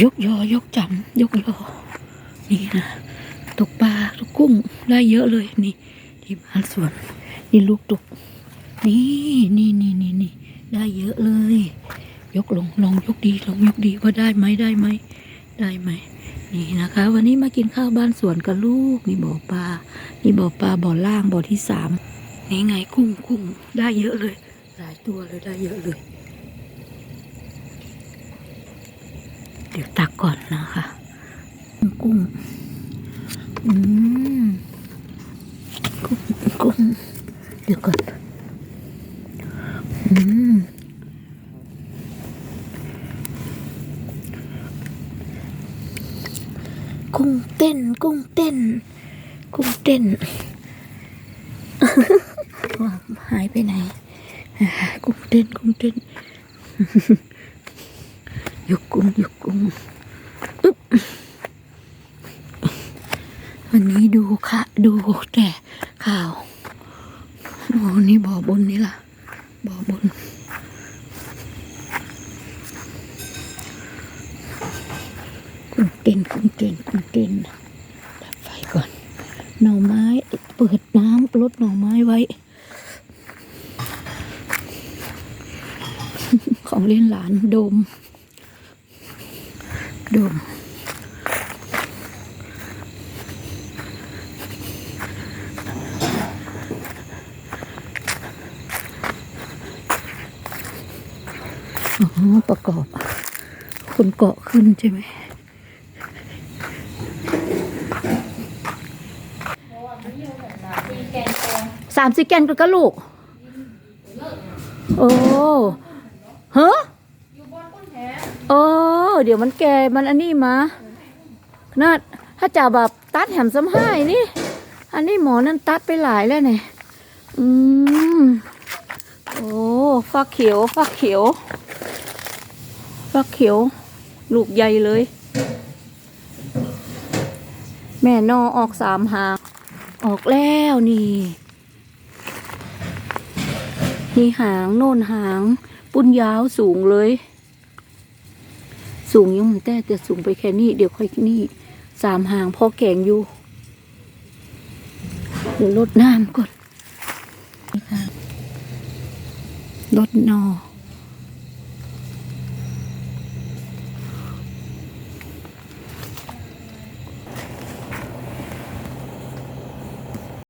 ยกยอยกจำยกยอ นี่นะตกปลาตกกุ้งได้เยอะเลยนี่ ที่บ้านสวนนี่ลูกตกนี่นี่นี่นี่นี่ได้เยอะเลย ยกลงลองยกดีลองยกดีว่าได้ไหมได้ไหมได้ไหมนี่นะคะ วันนี้มากินข้าวบ้านสวนกับลูกนี่บ่อปลานี่บ่อปลาบ่อล่างบ่อที่สามนี่ไงกุ้งกุ้งได้เยอะเลย หลายตัวเลยได้เยอะเลย เดี๋ยวตักก่อนนะคะ กุ้งอืมกุ้งกุ้งเดี๋ยวก่อนอืมกุ้งเต้น กุ้งเต้น กุ้งเต้นว่าหายไปไหนอ่ากุ้งเต้นกุ้งเต้น ยกกุ้งยกกุ้งอึ๊บวันนี้ดูค่ะ ดูแต่ข่าวโอ้นี่บ่อบนนี่ล่ะ บ่อบนกุ้งเต้นกุ้งเต้นกุ้งเต้นดับไฟก่อน หน่อไม้ เปิดน้ำลดหน่อไม้ไว้ ของเล่นหลานโดม ดมอ๋อประกอบคนเกาะขึ้นใช่ไหมสามสิแกนก็ลูก โอ้เฮะโอ้ เดี๋ยวมันแก่มันอันนี้มานาถ้าจะแบบตัดแหมซ้ำให้นี่ อันนี้หมอนั่นตัดไปหลายแล้วเนี่ยอืมโอ้ฟักเขียวฟักเขียวฟักเขียว ลูกใหญ่เลย แม่นอออกสามหางออกแล้วนี่ นี่หางโน่นหาง ปุ้นยาวสูงเลย สูงยังมันแต่จะสูงไปแค่นี้เดี๋ยวค่อยนี่สามหางพอแกงอยู่เดี๋ยวลดน้ำก่อนลดนอ